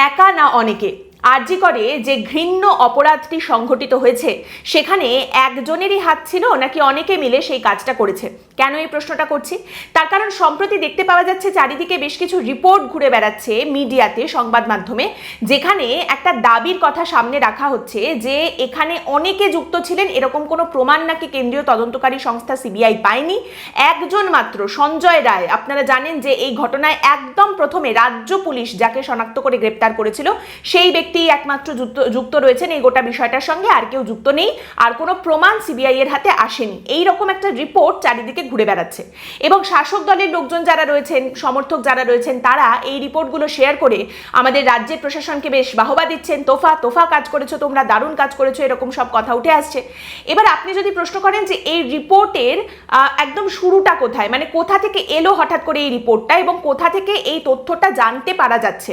একা না অনেকে? আরজি করে যে ঘৃণ্য অপরাধটি সংঘটিত হয়েছে, সেখানে একজনেরই হাত ছিল নাকি অনেকে মিলে সেই কাজটা করেছে? কেন এই প্রশ্নটা করছি? তার কারণ সম্প্রতি দেখতে পাওয়া যাচ্ছে চারিদিকে বেশ কিছু রিপোর্ট ঘুরে বেড়াচ্ছে মিডিয়াতে, সংবাদ মাধ্যমে, যেখানে একটা দাবির কথা সামনে রাখা হচ্ছে যে এখানে অনেকে যুক্ত ছিলেন, এরকম কোনো প্রমাণ নাকি কেন্দ্রীয় তদন্তকারী সংস্থা সিবিআই পায়নি? একজন মাত্র, সঞ্জয় রায়, আপনারা জানেন যে এই ঘটনায় একদম প্রথমে রাজ্য পুলিশ যাকে শনাক্ত করে গ্রেপ্তার করেছিল, সেই ব্যক্তি একমাত্র যুক্ত যুক্ত রয়েছেন এই গোটা বিষয়টার সঙ্গে, আর কেউ যুক্ত নেই, আর কোনো প্রমাণ সিবিআই এর হাতে আসেনি। এই রকম একটা রিপোর্ট চারিদিকে ঘুরে বেড়াচ্ছে। এবং শাসক দলের লোকজন যারা রয়েছেন, সমর্থক যারা রয়েছেন, তারা এই রিপোর্টগুলো শেয়ার করে আমাদের রাজ্যের প্রশাসনকে বেশ বাহবা দিচ্ছেন, তোফা তোফা কাজ করেছ তোমরা, দারুণ কাজ করেছ, এরকম সব কথা উঠে আসছে। এবার আপনি যদি প্রশ্ন করেন যে এই রিপোর্টের একদম শুরুটা কোথায়? মানে কোথা থেকে এলো হঠাৎ করে এই রিপোর্টটা এবং কোথা থেকে এই তথ্যটা জানতে পারা যাচ্ছে?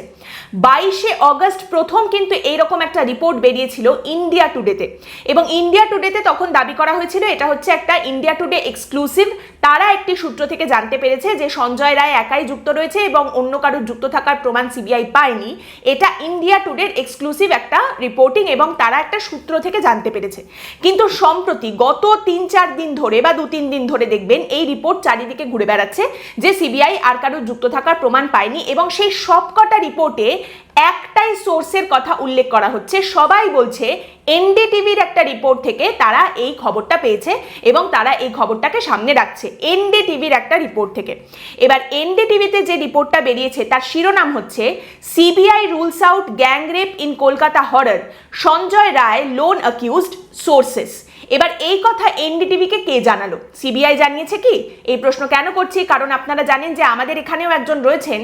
বাইশে অগস্ট প্রথম কিন্তু এইরকম একটা রিপোর্ট বেরিয়েছিল ইন্ডিয়া টুডেতে এবং ইন্ডিয়া টুডেতে তখন দাবি করা হয়েছিল, এটা হচ্ছে একটা ইন্ডিয়া টুডে এক্সক্লুসিভ তারা একটি সূত্র থেকে জানতে পেরেছে যে সঞ্জয় রায় একাই যুক্ত রয়েছে এবং অন্য কারোর যুক্ত থাকার প্রমাণ সিবিআই পায়নি। এটা ইন্ডিয়া টুডের এক্সক্লুসিভ একটা রিপোর্টিং এবং তারা একটা সূত্র থেকে জানতে পেরেছে। কিন্তু সম্প্রতি গত তিন চার দিন ধরে বা দু তিন দিন ধরে দেখবেন, এই রিপোর্ট চারিদিকে ঘুরে বেড়াচ্ছে যে সিবিআই আর কারোর যুক্ত থাকার প্রমাণ পায়নি এবং সেই সবকটা রিপোর্টে একটাই সোর্সের কথা উল্লেখ করা হচ্ছে। সবাই বলছে, এনডিটিভির একটা রিপোর্ট থেকে তারা এই খবরটা পেয়েছে এবং তারা এই খবরটাকে সামনে রাখছে, এনডিটিভির একটা রিপোর্ট থেকে। এবার এনডিটিভিতে যে রিপোর্টটা বেরিয়েছে, তার শিরোনাম হচ্ছে, CBI rules out gang rape in Kolkata horror Sanjay Roy lone accused sources এবার এই কথা এনডিটিভিকে কে জানালো? সিবিআই জানিয়েছে কি? এই প্রশ্ন কেন করছি? কারণ আপনারা জানেন যে আমাদের এখানেও একজন রয়েছেন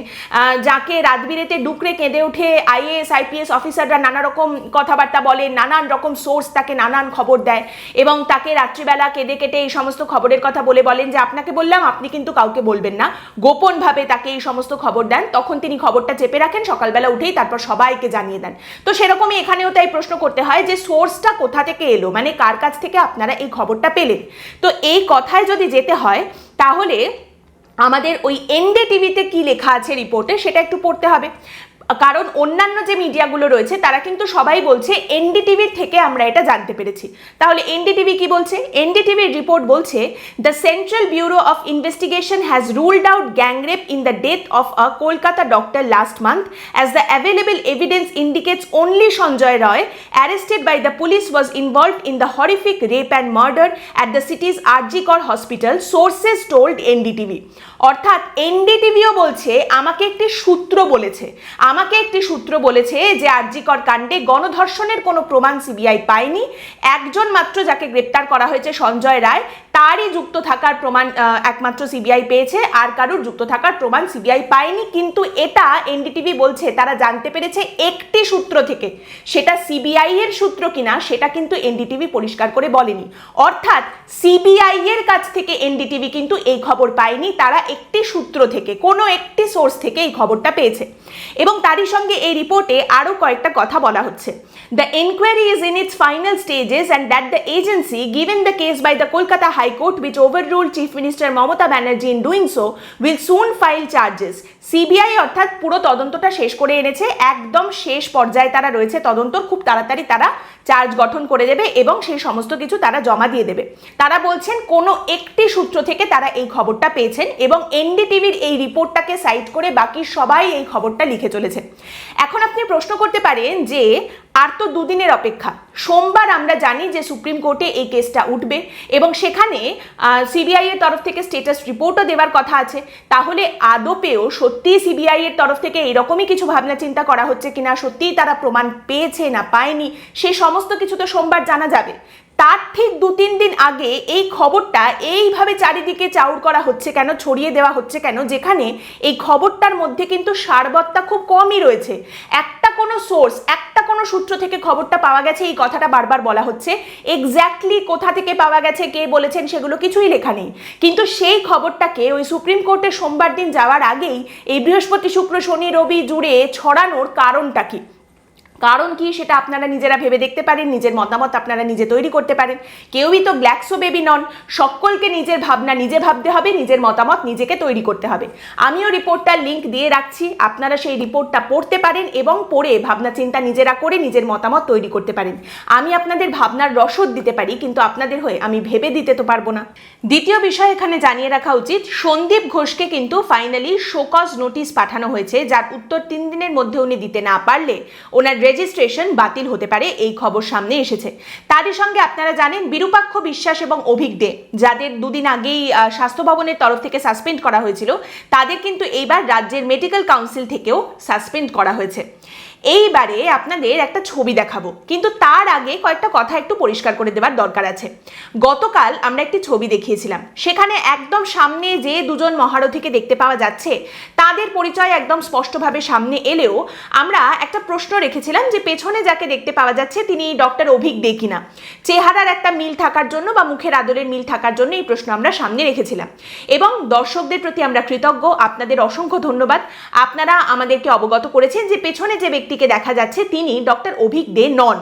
যাকে রাতবিরেতে ডুকরে কেঁদে উঠে আইএএস, আইপিএস অফিসাররা নানা রকম কথাবার্তা বলে, নানান রকম সোর্স তাকে নানান খবর দেয় এবং তাকে রাত্রিবেলা কেঁদে কেটে এই সমস্ত খবরের কথা বলে বলেন যে, আপনাকে বললাম, আপনি কিন্তু কাউকে বলবেন না। গোপনভাবে তাকে এই সমস্ত খবর দেন। তখন তিনি খবরটা চেপে রাখেন, সকালবেলা উঠেই তারপর সবাইকে জানিয়ে দেন। তো সেরকমই এখানেও তাই প্রশ্ন করতে হয় যে, সোর্সটা কোথা থেকে এলো? মানে কার কাছ থেকে আপনারা এই খবরটা পেলেন। তো এই কথায় যদি যেতে হয়, তাহলে আমাদের ওই এনডে টিভিতে কী লেখা আছে রিপোর্টে সেটা একটু পড়তে হবে। কারণ অন্যান্য যে মিডিয়াগুলো রয়েছে, তারা কিন্তু সবাই বলছে এনডিটিভির থেকে আমরা এটা জানতে পেরেছি। তাহলে এনডিটিভি কি বলছে? এনডিটিভির রিপোর্ট বলছে the central bureau of investigation has ruled out gangrape in the death of a Kolkata doctor last month as the available evidence indicates only Sanjay Roy arrested by the police was involved in the horrific rape and murder at the সিটিজ RG Kar hospital sources told NDTV অর্থাৎ এনডিটিভিও বলছে, আমাকে একটি সূত্র বলেছে আমাকে একটি সূত্র বলেছে যে আরজিকর কাণ্ডে গণধর্ষণের কোনো প্রমাণ সিবিআই পায়নি। একজন মাত্র যাকে গ্রেপ্তার করা হয়েছে সঞ্জয় রায় তারই যুক্ত থাকার প্রমাণ একমাত্র সিবিআই পেয়েছে, আর কারোর যুক্ত থাকার প্রমাণ সিবিআই পায়নি, কিন্তু এটা এনডিটিভি বলছে, তারা জানতে পেরেছে একটি সূত্র থেকে। সেটা সিবিআই এর সূত্র কিনা, সেটা কিন্তু এনডিটিভি পরিষ্কার করে বলেনি। অর্থাৎ সিবিআই এর কাছ থেকে এনডিটিভি কিন্তু এই খবর পায়নি, তারা একটি সূত্র থেকে, কোনো একটি সোর্স থেকে এই খবরটা পেয়েছে। এবং তারই সঙ্গে এই রিপোর্টে আরও কয়েকটা কথা বলা হচ্ছে। The enquiry is in its final stages and that the agency given the case by the Kolkata High Court which overruled chief minister Mamata Banerjee in doing so will soon file charges CBI অর্থাৎ পুরো তদন্তটা শেষ করে এনেছে। একদম শেষ পর্যায়ে তারা রয়েছে। তদন্ত খুব তাড়াতাড়ি তারা চার্জ গঠন করে দেবে এবং সেই সমস্ত কিছু তারা জমা দিয়ে দেবে। তারা বলছেন, কোনো একটি সূত্র থেকে তারা এই খবরটা পেয়েছেন এবং এনডিটিভির এই রিপোর্টটাকে সাইট করে বাকি সবাই এই খবরটা লিখে চলেছেন এখন আপনি প্রশ্ন করতে পারেন যে, আর তো দুদিনের অপেক্ষা। সোমবার আমরা জানি যে সুপ্রিম কোর্টে এই কেসটা উঠবে এবং সেখানে সিবিআই এর তরফ থেকে স্টেটাস রিপোর্টও দেওয়ার কথা আছে। তাহলে আদপেও সত্যিই সিবিআই এর তরফ থেকে এরকমই কিছু ভাবনা চিন্তা করা হচ্ছে কিনা? সত্যিই তারা প্রমাণ পেয়েছে না পায়নি? সেই সমস্ত কিছু তো সোমবার জানা যাবে। তার ঠিক দু তিন দিন আগে এই খবরটা এইভাবে চারিদিকে চাউর করা হচ্ছে কেন, ছড়িয়ে দেওয়া হচ্ছে কেন, যেখানে এই খবরটার মধ্যে কিন্তু সারবত্তা খুব কমই রয়েছে। একটা কোনো সোর্স একটা কোনো সূত্র থেকে খবরটা পাওয়া গেছে, এই কথাটা বারবার বলা হচ্ছে। এক্স্যাক্টলি কোথা থেকে পাওয়া গেছে, কে বলেছেন, সেগুলো কিছুই লেখা নেই। কিন্তু সেই খবরটাকে ওই সুপ্রিম কোর্টে সোমবার দিন যাওয়ার আগেই এই বৃহস্পতি শুক্র শনি রবি জুড়ে ছড়ানোর কারণটা কি? কারণ কি সেটা আপনারা নিজেরা ভেবে দেখতে পারেন, নিজের মতামত আপনারা নিজে তৈরি করতে পারেন। কেউই তো গ্ল্যাক্সো বেবি নন। সকলকে নিজের ভাবনা নিজে ভাবতে হবে, নিজের মতামত নিজেকে তৈরি করতে হবে। আমিও রিপোর্টটার লিঙ্ক দিয়ে রাখছি, আপনারা সেই রিপোর্টটা পড়তে পারেন এবং পড়ে ভাবনা চিন্তা নিজেরা করে নিজের মতামত তৈরি করতে পারেন। আমি আপনাদের ভাবনার রসদ দিতে পারি, কিন্তু আপনাদের হয়ে আমি ভেবে দিতে তো পারব না। দ্বিতীয় বিষয় এখানে জানিয়ে রাখা উচিত, সন্দীপ ঘোষকে কিন্তু ফাইনালি শোকজ নোটিশ পাঠানো হয়েছে, যার উত্তর তিন দিনের মধ্যে উনি দিতে না পারলে ওনার রেজিস্ট্রেশন বাতিল হতে পারে, এই খবর সামনে এসেছে। তারই সঙ্গে আপনারা জানেন, বিরূপাক্ষ বিশ্বাস এবং অভিক দে, যাদের দুদিন আগেই স্বাস্থ্য ভবনের তরফ থেকে সাসপেন্ড করা হয়েছিল, তাদের কিন্তু এইবার রাজ্যের মেডিকেল কাউন্সিল থেকেও সাসপেন্ড করা হয়েছে। এইবারে আপনাদের একটা ছবি দেখাবো। কিন্তু তার আগে কয়েকটা কথা একটু পরিষ্কার করে দেওয়ার দরকার আছে। গতকাল আমরা একটি ছবি দেখিয়েছিলাম। সেখানে একদম সামনে যে দুজন মহারথীকে দেখতে পাওয়া যাচ্ছে, তাদের পরিচয় একদম স্পষ্টভাবে সামনে এলেও আমরা একটা প্রশ্ন রেখেছিলাম যে পেছনে যাকে দেখতে পাওয়া যাচ্ছে তিনি ডক্টর অভিক দে কিনা। চেহারার একটা মিল থাকার জন্য বা মুখের আদলের মিল থাকার জন্য এই প্রশ্ন আমরা সামনে রেখেছিলাম। এবং দর্শকদের প্রতি আমরা কৃতজ্ঞ। আপনাদের অসংখ্য ধন্যবাদ। আপনারা আমাদেরকে অবগত করেছেন যে পেছনে যে ব্যক্তিকে দেখা যাচ্ছে তিনি ডক্টর অভিক দে নন।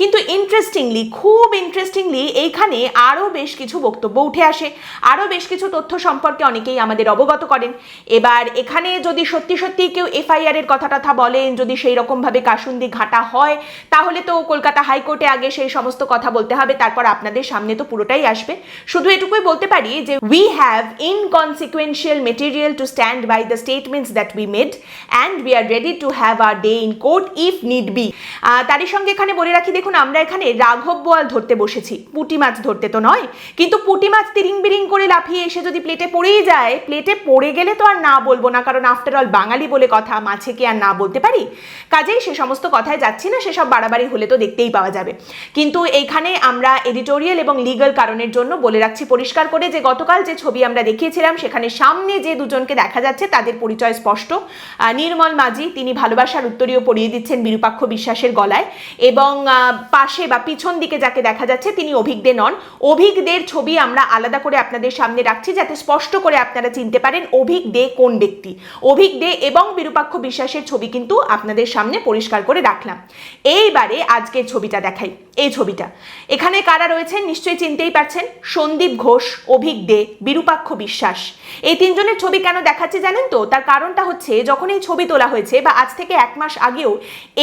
কিন্তু ইন্টারেস্টিংলি খুব ইন্টারেস্টিংলি এইখানে আরও বেশ কিছু বক্তব্য উঠে আসে। আরও বেশ কিছু তথ্য সম্পর্কে অনেকেই আমাদের অবগত করেন। এবার এখানে যদি সত্যি সত্যি কেউ এফআইআর এর কথা টথা বলেন, যদি সেই রকমভাবে কাসুন্দি ঘাটা হয়, তাহলে তো কলকাতা হাইকোর্টে আগে সেই সমস্ত কথা বলতে হবে, তারপর আপনাদের সামনে তো পুরোটাই আসবে। শুধু এটুকুই বলতে পারি যে we have inconsequential material to stand by the statements that we made and we are ready to have our day in court if need be তারই সঙ্গে এখানে বলে রাখি, দেখুন, আমরা এখানে রাঘব বোয়াল ধরতে বসেছি। পুটি মাছ ধরতে তো নয়, কিন্তু পুটি মাছ তিরিং বিরিং করে লাফিয়ে এসে যদি প্লেটে পড়েই যায় প্লেটে পড়ে গেলে তো আর না বলব না, কারণ আফটার অল বাঙালি বলে কথা, মাছে কি আর না বলতে পারি? কাজেই সে সমস্ত কথায় যাচ্ছি না, সেসব বাড়াবাড়ি হলে তো দেখতেই পাওয়া যাবে। কিন্তু এইখানে আমরা এডিটোরিয়াল এবং লিগাল কারণের জন্য বলে রাখছি, পরিষ্কার করে যে গতকাল যে ছবি আমরা দেখিয়েছিলাম, সেখানে সামনে যে দুজনকে দেখা যাচ্ছে, তাদের পরিচয় স্পষ্ট। নির্মল মাঝি, তিনি ভালোবাসার উত্তরীয় পড়িয়ে দিচ্ছেন বিরূপাক্ষ বিশ্বাসের গলায় এবং পাশে বা পিছন দিকে যাকে দেখা যাচ্ছে তিনি অভিজ্ঞদের নন। অভিজ্ঞদের ছবি আমরা আলাদা করে আপনাদের সামনে রাখছি যাতে স্পষ্ট করে আপনারা চিনতে পারেন অভিক দে কোন ব্যক্তি। অভিক দে এবং বিরূপাক্ষ বিশ্বাসের ছবি কিন্তু আপনাদের সামনে পরিষ্কার করে রাখলাম। এইবারে আজকের ছবিটা দেখাই। এই ছবিটা। এখানে কারা রয়েছেন নিশ্চয়ই চিনতেই পারছেন। সন্দীপ ঘোষ অভিক দে, বিরূপাক্ষ বিশ্বাস। এই তিনজনের ছবি কেন দেখাচ্ছে জানেন তো? তার কারণটা হচ্ছে যখন এই ছবি তোলা হয়েছে বা আজ থেকে এক মাস আগেও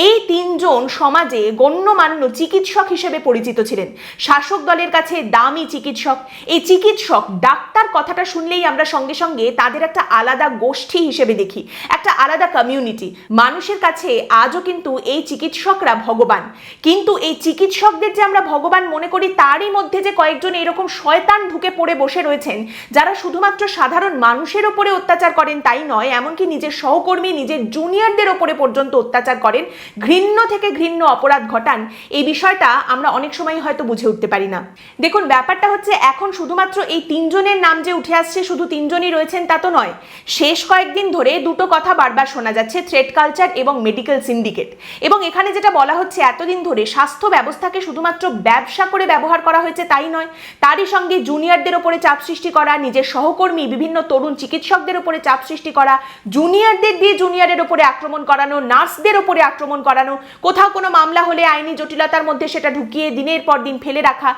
এই তিনজন সমাজে গণ্যমান্য চিকিৎসক হিসেবে পরিচিত ছিলেন। শাসক দলের কাছে দামি চিকিৎসক। এই চিকিৎসক ডাক্তার কথাটা শুনলেই আমরা সঙ্গে সঙ্গে তাদের একটা আলাদা গোষ্ঠী হিসেবে দেখি, একটা আলাদা কমিউনিটি মানুষের কাছে আজও কিন্তু এই চিকিৎসকরা ভগবান। কিন্তু এই চিকিৎসকদের যে আমরা ভগবান মনে করি, তারই মধ্যে যে কয়েকজন এরকম শয়তান ঢুকে পড়ে বসে রয়েছেন, যারা শুধুমাত্র সাধারণ মানুষের ওপরে অত্যাচার করেন তাই নয়, এমনকি নিজের সহকর্মী, নিজের জুনিয়রদের ওপরে পর্যন্ত অত্যাচার করেন, ঘৃণ্য থেকে ঘৃণ্য অপরাধ ঘটান, এই বিষয়টা আমরা অনেক সময় হয়তো বুঝে উঠতে পারি না। দেখুন, ব্যাপারটা হচ্ছে এখন শুধুমাত্র এই তিনজনের নাম যে উঠে আসছে, শুধু তিনজনই রয়েছেন তা তো নয়। শেষ কয়েকদিন ধরে দুটো কথা বারবার শোনা যাচ্ছে থ্রেড কালচার এবং মেডিকেল সিন্ডিকেট এবং এখানে যেটা বলা হচ্ছে, এতদিন ধরে স্বাস্থ্য ব্যবস্থাকে শুধুমাত্র ব্যবসা করে ব্যবহার করা হয়েছে তাই নয়, তারই সঙ্গে জুনিয়রদের ওপরে চাপ সৃষ্টি করা, নিজের সহকর্মী, বিভিন্ন তরুণ চিকিৎসকদের ওপরে চাপ সৃষ্টি করা জুনিয়রদের দিয়ে জুনিয়রের ওপরে আক্রমণ করানো, নার্সদের ওপরে আক্রমণ করানো। কোথাও কোনো মামলা হলে আইনি জটিলতার মধ্যে সেটা ঢুকিয়ে দিনের পর দিন ফেলে রাখা।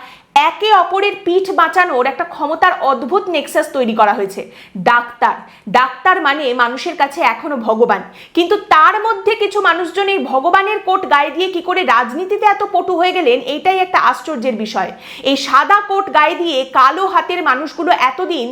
একে অপরের পিঠ বাঁচানোর একটা ক্ষমতার অদ্ভুত নেক্সাস তৈরি করা হয়েছে। ডাক্তার। ডাক্তার মানে মানুষের কাছে এখনও ভগবান। কিন্তু তার মধ্যে কিছু মানুষজন এই ভগবানের কোট গায়ে দিয়ে কি করে রাজনীতিতে এত পটু হয়ে গেলেন, এইটাই একটা আশ্চর্যের বিষয়। এই সাদা কোট গায়ে দিয়ে কালো হাতের মানুষগুলো এতদিন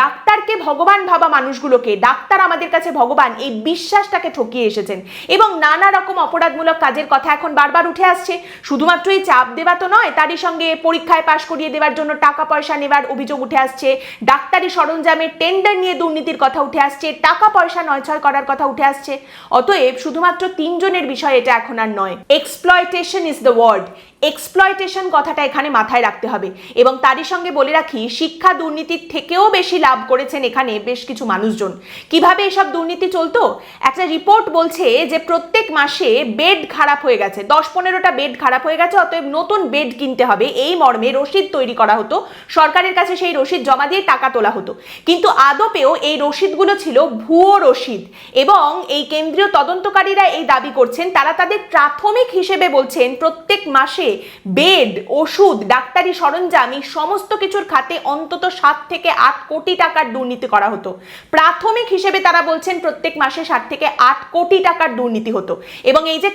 ডাক্তারকে ভগবান ভাবা মানুষগুলোকে, ডাক্তার আমাদের কাছে ভগবান, এই বিশ্বাসটাকে ঠকিয়ে এসেছেন। এবং নানা রকম অপরাধমূলক কাজের কথা এখন বারবার উঠে আসছে। শুধুমাত্র এই চাপ দেওয়া তো নয়, তারই সঙ্গে পরীক্ষায় পাশ করিয়ে দেওয়ার জন্য টাকা পয়সা নেবার অভিযোগ উঠে আসছে। ডাক্তারি সরঞ্জামের টেন্ডার নিয়ে দুর্নীতির কথা উঠে আসছে। টাকা পয়সা নয়ছয় করার কথা উঠে আসছে। অতএব শুধুমাত্র তিনজনের বিষয় এটা এখন আর নয়। Exploitation is the word exploitation কথাটা এখানে মাথায় রাখতে হবে। এবং তারই সঙ্গে বলে রাখি, শিক্ষা দুর্নীতির থেকেও বেশি লাভ করেছেন এখানে বেশ কিছু মানুষজন। কীভাবে এসব দুর্নীতি চলতো? একটা রিপোর্ট বলছে যে, প্রত্যেক মাসে বেড খারাপ হয়ে গেছে। দশ পনেরোটা বেড খারাপ হয়ে গেছে, অতএব নতুন বেড কিনতে হবে। এই মর্মে রসিদ তৈরি করা হতো। সরকারের কাছে সেই রসিদ জমা দিয়ে টাকা তোলা হতো। কিন্তু আদপেও এই রসিদগুলো ছিল ভুয়ো রসিদ। এবং এই কেন্দ্রীয় তদন্তকারীরা এই দাবি করছেন, তারা তাদের প্রাথমিক হিসেবে বলছেন, প্রত্যেক মাসে বেড, ওষুধ, ডাক্তারি সরঞ্জাম, এই সমস্ত কিছুর খাতে অন্তত সাত থেকে আট কোটি টাকার দুর্নীতি করা হতো। প্রাথমিক হিসেবে তারা বলছেন প্রত্যেক মাসে সাত থেকে আট কোটি টাকার দুর্নীতি হতো। এবং এই যে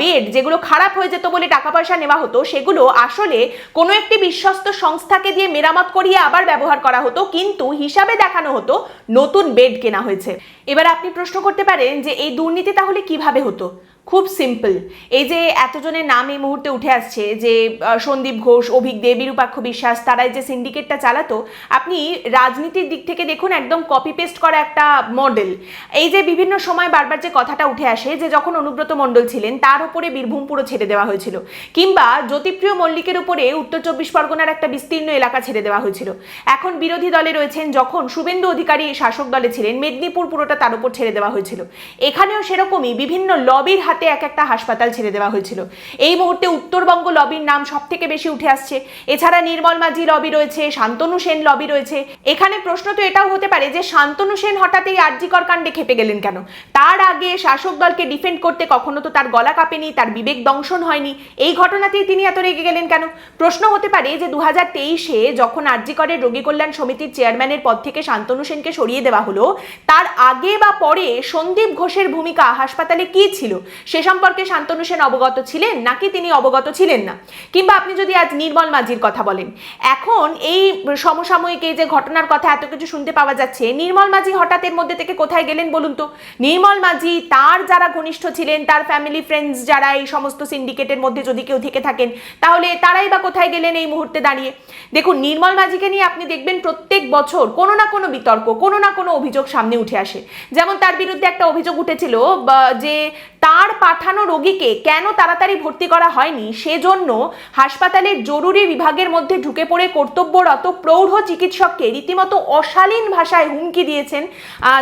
বেড যেগুলো খারাপ হয়ে যেত বলে টাকা পয়সা নেওয়া হতো, সেগুলো আসলে কোনো একটি বিশ্বস্ত সংস্থাকে দিয়ে মেরামত করিয়ে আবার ব্যবহার করা হতো। কিন্তু হিসাবে দেখানো হতো নতুন বেড কেনা হয়েছে। এবার আপনি প্রশ্ন করতে পারেন যে এই দুর্নীতি তাহলে কীভাবে হতো? খুব সিম্পল এই যে এতজনের নাম এই মুহূর্তে উঠে আসছে যে সন্দীপ ঘোষ, অভিক দে, বিরূপাক্ষ বিশ্বাস তারা এই যে সিন্ডিকেটটা চালাতো, আপনি রাজনীতির দিক থেকে দেখুন একদম কপি পেস্ট করা একটা মডেল এই যে বিভিন্ন সময় বারবার যে কথাটা উঠে আসে, যে যখন অনুব্রত মণ্ডল ছিলেন, তার উপরে বীরভূম পুরো ছেড়ে দেওয়া হয়েছিল। কিংবা জ্যোতিপ্রিয় মল্লিকের উপরে উত্তর চব্বিশ পরগনার একটা বিস্তীর্ণ এলাকা ছেড়ে দেওয়া হয়েছিল। এখন বিরোধী দলে রয়েছেন যখন শুভেন্দু অধিকারী শাসক দলে ছিলেন, মেদিনীপুর পুরোটা তার উপর ছেড়ে দেওয়া হয়েছিল। এখানেও সেরকমই বিভিন্ন লবির হাতে এক একটা হাসপাতাল ছেড়ে দেওয়া হয়েছিল। এই মুহূর্তে উত্তরবঙ্গ লবির নাম সব থেকে বেশি উঠে আসছে। এছাড়া নির্মল মাঝি লবি রয়েছে, শান্তনু সেন লবি রয়েছে। এখানে প্রশ্ন তো এটাও হতে পারে যে, শান্তনু সেন হঠাৎ এই আর্যিকর কাণ্ডে খেপে গেলেন কেন? তার আগে শাসক দলকে ডিফেন্ড করতে কখনো তো তার গলা কাঁপেনি, তার বিবেক দংশন হয়নি। এই ঘটনাতেই তিনি এত রেগে গেলেন কেন? প্রশ্ন হতে পারে যে দু হাজার তেইশে যখন আর্যিকরের রোগী কল্যাণ সমিতির চেয়ারম্যানের পদ থেকে শান্তনু সেনকে সরিয়ে দেওয়া হলো, তার আগে বা পরে সন্দীপ ঘোষের ভূমিকা হাসপাতালে কি ছিল? সে সম্পর্কে শান্তনু সেন অবগত ছিলেন নাকি তিনি অবগত ছিলেন না? কিংবা আপনি যদি আজ নির্মল মাঝির কথা বলেন, এখন এই সমসাময়িক এই যে ঘটনার কথা এত কিছু শুনতে পাওয়া যাচ্ছে, নির্মল মাঝি হঠাৎ এর মধ্যে থেকে কোথায় গেলেন বলুন তো? নির্মল মাঝি, তার যারা ঘনিষ্ঠ ছিলেন, তার ফ্যামিলি ফ্রেন্ডস যারা এই সমস্ত সিন্ডিকেটের মধ্যে যদি কেউ থেকে থাকেন, তাহলে তারাই বা কোথায় গেলেন এই মুহূর্তে দাঁড়িয়ে? দেখুন, নির্মল মাঝিকে নিয়ে আপনি দেখবেন প্রত্যেক বছর কোনো না কোনো বিতর্ক, কোনো না কোনো অভিযোগ সামনে উঠে আসে। যেমন তার বিরুদ্ধে একটা অভিযোগ উঠেছিল যে তার পাঠানো রোগীকে কেন তাড়াতাড়ি ভর্তি করা হয়নি? সেজন্য হাসপাতালের জরুরি বিভাগের মধ্যে ঢুকে পড়ে কর্তব্যরত প্রৌঢ় চিকিৎসককে রীতিমতো অশালীন ভাষায় হুমকি দিয়েছেন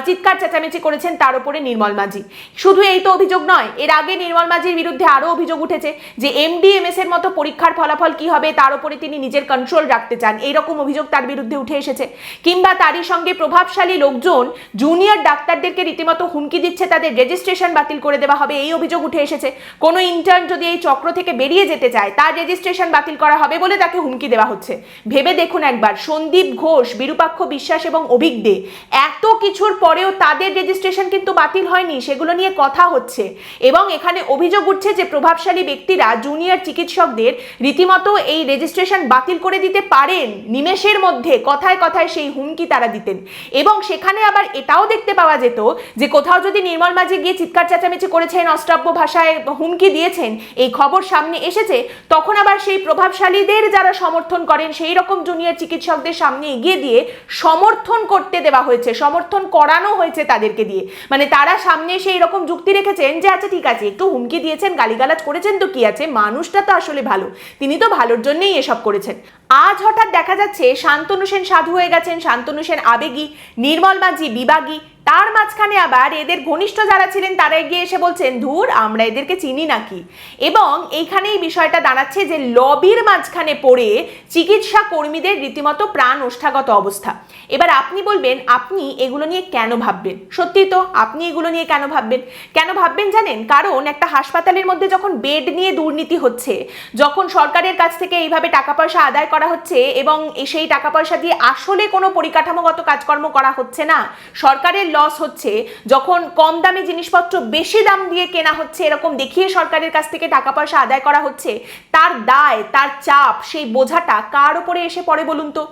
চিৎকার চেঁচামেচি করেছেন তার উপরে নির্মল মাঝি। শুধু এই তো অভিযোগ নয়, এর আগে নির্মল মাঝির বিরুদ্ধে আরও অভিযোগ উঠেছে যে এমডিএমএস এর মতো পরীক্ষার ফলাফল কি হবে, তার উপরে তিনি নিজের কন্ট্রোল রাখতে চান। এইরকম অভিযোগ তার বিরুদ্ধে উঠে এসেছে। কিংবা তারই সঙ্গে প্রভাবশালী লোকজন জুনিয়র ডাক্তারদেরকে রীতিমতো হুমকি দিচ্ছে, তাদের রেজিস্ট্রেশন বাতিল করে দেওয়া হবে, এই অভিযোগ উঠে এসেছে। কোনো ইন্টার্ন যদি এই চক্র থেকে বেরিয়ে যেতে চায়, তার রেজিস্ট্রেশন বাতিল করা হবে বলে তাকে হুমকি দেওয়া হচ্ছে। ভেবে দেখুন একবার, সন্দীপ ঘোষ, বিরূপাক্ষ বিশ্বাস এবং অভিক দে, এত কিছুর পরেও তাদের রেজিস্ট্রেশন কিন্তু বাতিল হয়নি, সেগুলো নিয়ে কথা হচ্ছে। এবং এখানে অভিযোগ উঠছে যে প্রভাবশালী ব্যক্তিরা জুনিয়র চিকিৎসকদের রীতিমতো এই রেজিস্ট্রেশন বাতিল করে দিতে পারেন, নিমেষের মধ্যে কথায় কথায় সেই হুমকি তারা দিতেন। এবং সেখানে আবার এটাও দেখতে পাওয়া যেত যে কোথাও যদি নির্মল মাঝি গিয়ে চিৎকার চেঁচামেচি করেছেন অষ্টব্য ভাষায় হুমকি দিয়েছেন, এই খবর সামনে এসেছে। তখন আবার সেই প্রভাবশালীদের যারা সমর্থন করেন, সেই রকম জুনিয়র চিকিৎসকদের সামনে এগিয়ে দিয়ে সমর্থন করতে দেওয়া হয়েছে, সমর্থন করানো হয়েছে তাদেরকে দিয়ে। মানে তারা সামনে সেই রকম যুক্তি রেখেছেন যে আচ্ছা ঠিক আছে, একটু হুমকি দিয়েছেন, গালিগালাজ করেছেন তো কি আছে? মানুষটা তো আসলে ভালো। তিনি তো ভালোর জন্যই এসব করেছেন। আজ হঠাৎ দেখা যাচ্ছে, শান্তনু সেন সাধু হয়ে গেছেন, শান্তনু সেন আবেগী, নির্মল মাঝি বিবাগী তার মাঝখানে আবার এদের ঘনিষ্ঠ যারা ছিলেন, তারা এগিয়ে এসে বলছেন, ধুর, আমরা এদেরকে চিনি নাকি? এবং এইখানে এই বিষয়টা দাঁড়াচ্ছে যে লবির মাঝখানে পড়ে চিকিৎসা কর্মীদের রীতিমতো প্রাণ ওষ্ঠাগত অবস্থা। এবার আপনি বলবেন, আপনি এগুলো নিয়ে কেন ভাববেন? সত্যি তো, আপনি এগুলো নিয়ে কেন ভাববেন? কেন ভাববেন জানেন? কারণ একটা হাসপাতালের মধ্যে যখন বেড নিয়ে দুর্নীতি হচ্ছে, যখন সরকারের কাছ থেকে এইভাবে টাকা পয়সা আদায় করা হচ্ছে এবং সেই টাকা পয়সা দিয়ে আসলে কোনো পরিকাঠামোগত কাজকর্ম করা হচ্ছে না, সরকারের লস হচ্ছে, যখন কম দামে জিনিসপত্র বেশি দাম দিয়ে কেনা হচ্ছে, এরকম দেখিয়ে সরকারের কাছ থেকে টাকা পয়সা আদায় করা হচ্ছে, তার দায়, তার চাপ, সেই বোঝাটা কার উপরে এসে পড়ে বলুন তো?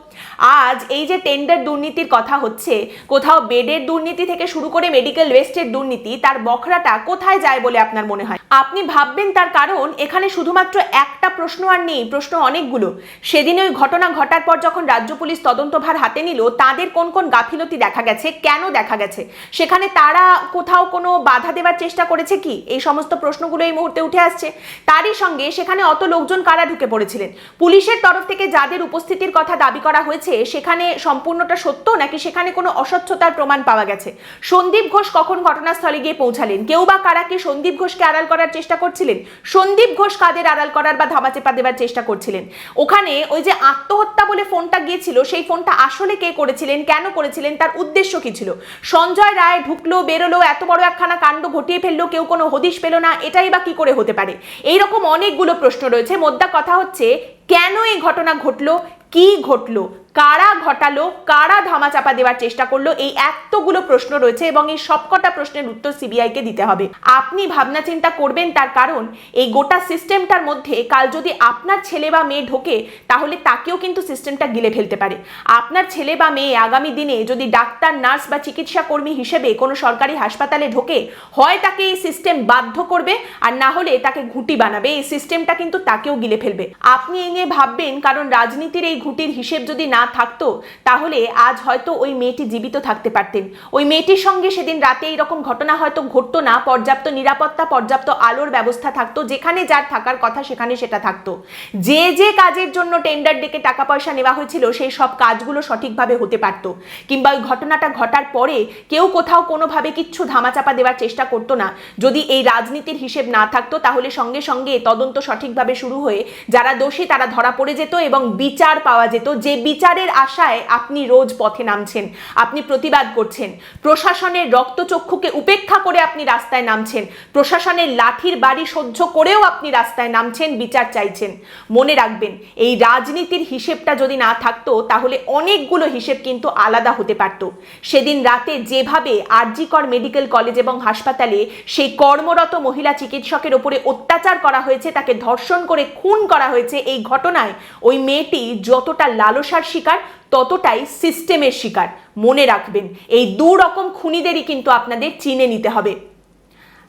আজ এই যে টেন্ডার দুর্নীতির কথা হচ্ছে, কোথাও বেডের দুর্নীতি থেকে শুরু করে মেডিকেল ওয়েস্টের দুর্নীতি, তার বখরাটা কোথায় যায় বলে আপনার মনে হয়? আপনি ভাববেন তার কারণ, এখানে শুধুমাত্র একটা প্রশ্ন আর নেই, প্রশ্ন অনেকগুলো। সেদিন ওই ঘটনা ঘটার পর যখন রাজ্য পুলিশ তদন্তভার হাতে নিল, তাদের কোন কোন গাফিলতি দেখা গেছে, কেন দেখা গেছে? সেখানে তারা কোথাও কোনো বাধা দেওয়ার চেষ্টা করেছে কি? এই সমস্ত প্রশ্নগুলো এই মুহূর্তে উঠে আসছে। তারই সঙ্গে সেখানে অত লোকজন কারা ঢুকে পড়েছিলেন? পুলিশের তরফ থেকে যাদের উপস্থিতির কথা দাবি করা হয়েছে, সেখানে সম্পূর্ণটা সত্য নাকি সেখানে কোনো অস্বচ্ছতার প্রমাণ পাওয়া গেছে? সন্দীপ ঘোষ কখন ঘটনাস্থলে গিয়ে পৌঁছালেন? কেউ বা কারা কি সন্দীপ ঘোষকে আড়াল করার চেষ্টা করছিলেন। সন্দীপ ঘোষ কাদের আড়াল করার বা ধামাচেপা দেওয়ার চেষ্টা করছিলেন। ওখানে ওই যে আত্মহত্যা বলে ফোনটা গিয়েছিল, সেই ফোনটা আসলে কে করেছিলেন, কেন করেছিলেন, তার উদ্দেশ্য কি ছিল? সঞ্জয় রায় ঢুকলো, বেরোলো, এত বড় একখানা কাণ্ড ঘটিয়ে ফেলল, কেউ কোনো হদিশ পেল না, এটাই বা কি করে হতে পারে? এইরকম অনেকগুলো প্রশ্ন রয়েছে। মোদ্দা কথা হচ্ছে, কেন এই ঘটনা ঘটলো, কি ঘটলো? কারা ঘটালো, কারা ধামাচাপা দেওয়ার চেষ্টা করল, এই এতগুলো প্রশ্ন রয়েছে এবং এই সবকটা প্রশ্নের উত্তর সিবিআইকে দিতে হবে। আপনি ভাবনা চিন্তা করবেন তার কারণ, এই গোটা সিস্টেমটার মধ্যে কাল যদি আপনার ছেলে বা মেয়ে ঢোকে, তাহলে তাকেও কিন্তু সিস্টেমটা গিলে ফেলতে পারে। আপনার ছেলে বা মেয়ে আগামী দিনে যদি ডাক্তার, নার্স বা চিকিৎসা কর্মী হিসেবে কোনো সরকারি হাসপাতালে ঢোকে, হয় তাকে এই সিস্টেম বাধ্য করবে, আর না হলে তাকে ঘুঁটি বানাবে, এই সিস্টেমটা কিন্তু তাকেও গিলে ফেলবে। আপনি এই নিয়ে ভাববেন, কারণ রাজনীতির এই ঘুটির হিসেব যদি না থাকতো, তাহলে আজ হয়তো ওই মেয়েটি জীবিত থাকতে পারতেন। ওই মেয়েটির সঙ্গে সেদিন রাতে এইরকম ঘটনা হয়তো ঘটতো না, পর্যাপ্ত নিরাপত্তা, পর্যাপ্ত আলোর ব্যবস্থা থাকতো, যেখানে যার থাকার কথা সেখানে সেটা থাকতো। যে যে কাজের জন্য টেন্ডার ডেকে টাকা পয়সা নেওয়া হয়েছিল, সেই সব কাজগুলো সঠিকভাবে হতে পারতো। কিংবা ওই ঘটনাটা ঘটার পরে কেউ কোথাও কোনোভাবে কিচ্ছু ধামাচাপা দেওয়ার চেষ্টা করতো না। যদি এই রাজনীতির হিসেব না থাকতো, তাহলে সঙ্গে সঙ্গে তদন্ত সঠিকভাবে শুরু হয়ে যারা দোষী তারা ধরা পড়ে যেত এবং বিচার পাওয়া যেত। যে বিচারের আশায় আপনি রোজ পথে নামছেন, আপনি প্রতিবাদ করছেন। প্রশাসনের রক্তচক্ষুকে উপেক্ষা করে আপনি রাস্তায় নামছেন। প্রশাসনের লাঠির বাড়ি সহ্য করেও আপনি রাস্তায় নামছেন, বিচার চাইছেন। মনে রাখবেন, এই রাজনীতির হিসেবটা যদি না থাকতো, তাহলে অনেকগুলো হিসেব কিন্তু আলাদা হতে পারত। সেদিন রাতে যেভাবে আরজিকর মেডিকেল কলেজ এবং হাসপাতালে সেই কর্মরত মহিলা চিকিৎসকের ওপরে অত্যাচার করা হয়েছে, তাকে ধর্ষণ করে খুন করা হয়েছে, এই ঘটনায় ওই মেয়েটি যতটা লালসার শিকার, ততটাই সিস্টেমের শিকার। মনে রাখবেন, এই দু রকম খুনিদেরই কিন্তু আপনাদের চিনে নিতে হবে।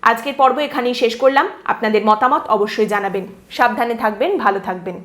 আজকের পর্ব এখানেই শেষ করলাম। আপনাদের মতামত অবশ্যই জানাবেন। সাবধানে থাকবেন, ভালো থাকবেন।